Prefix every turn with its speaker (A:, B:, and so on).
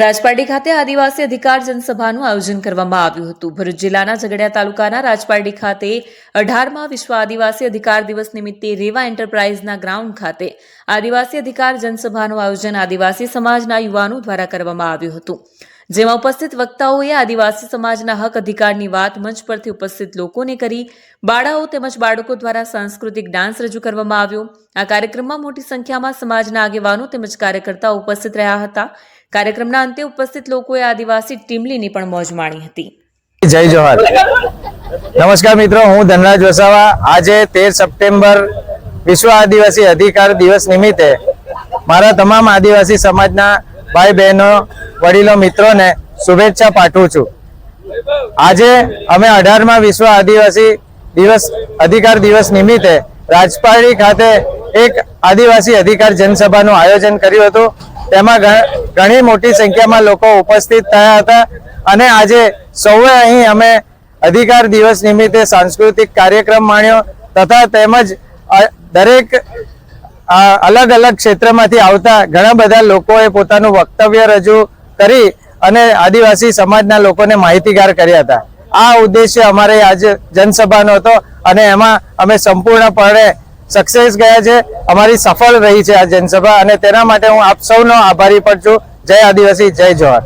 A: રાજપારડી ખાતે આદિવાસી અધિકાર જનસભાનું આયોજન કરવામાં આવ્યું હતું. ભરૂચ જિલ્લાના ઝઘડિયા તાલુકાના રાજપારડી ખાતે અઢારમાં વિશ્વ આદિવાસી અધિકાર દિવસ નિમિત્તે રેવા એન્ટરપ્રાઇઝના ગ્રાઉન્ડ ખાતે આદિવાસી અધિકાર જનસભાનું આયોજન આદિવાસી સમાજના યુવાનો દ્વારા કરવામાં આવ્યું હતું. જેમાં ઉપસ્થિત વક્તાઓએ આદિવાસી સમાજના હક અધિકારની વાત મંચ પરથી ઉપસ્થિત લોકોને કરી, બાળાઓ તેમજ બાળકો દ્વારા સાંસ્કૃતિક ડાન્સ રજૂ કરવામાં આવ્યો. આ કાર્યક્રમમાં મોટી સંખ્યામાં સમાજના આગેવાનો તેમજ કાર્યકર્તાઓ ઉપસ્થિત રહ્યા હતા. કાર્યક્રમના અંતે ઉપસ્થિત લોકોએ આદિવાસી ટીમલીની પણ મોજ માણી હતી.
B: જય જોહર નમસ્કાર મિત્રો, હું ધનરાજ વસાવા. આજે તેર સપ્ટેમ્બર વિશ્વ આદિવાસી અધિકાર દિવસ નિમિત્તે મારા તમામ આદિવાસી સમાજના ભાઈ બહેનો, વડીલો, મિત્રોને શુભેચ્છા પાઠવું છું. આજે અમે અઢારમાં વિશ્વ આદિવાસી દિવસ, અધિકાર દિવસ નિમિત્તે રાજપારડી ખાતે એક આદિવાસી અધિકાર જનસભાનું આયોજન કર્યું હતું. તેમાં ઘણી મોટી સંખ્યામાં લોકો ઉપસ્થિત થયા હતા અને આજે સૌએ અહીં અમે અધિકાર દિવસ નિમિત્તે સાંસ્કૃતિક કાર્યક્રમ માણ્યો તથા તેમજ દરેક અલગ અલગ ક્ષેત્રમાંથી આવતા ઘણા બધા લોકોએ પોતાનું વક્તવ્ય રજૂ કરી અને આદિવાસી સમાજના લોકોને માહિતીગાર કર્યા હતા. આ ઉદ્દેશ્ય અમારે આજે જનસભાનો હતો અને એમાં અમે સંપૂર્ણપણે સક્સેસ ગયા છે. અમારી સફળ રહી છે આ જનસભા અને તેના માટે હું આપ સૌનો આભારી પણ છું. જય આદિવાસી, જય જોહાર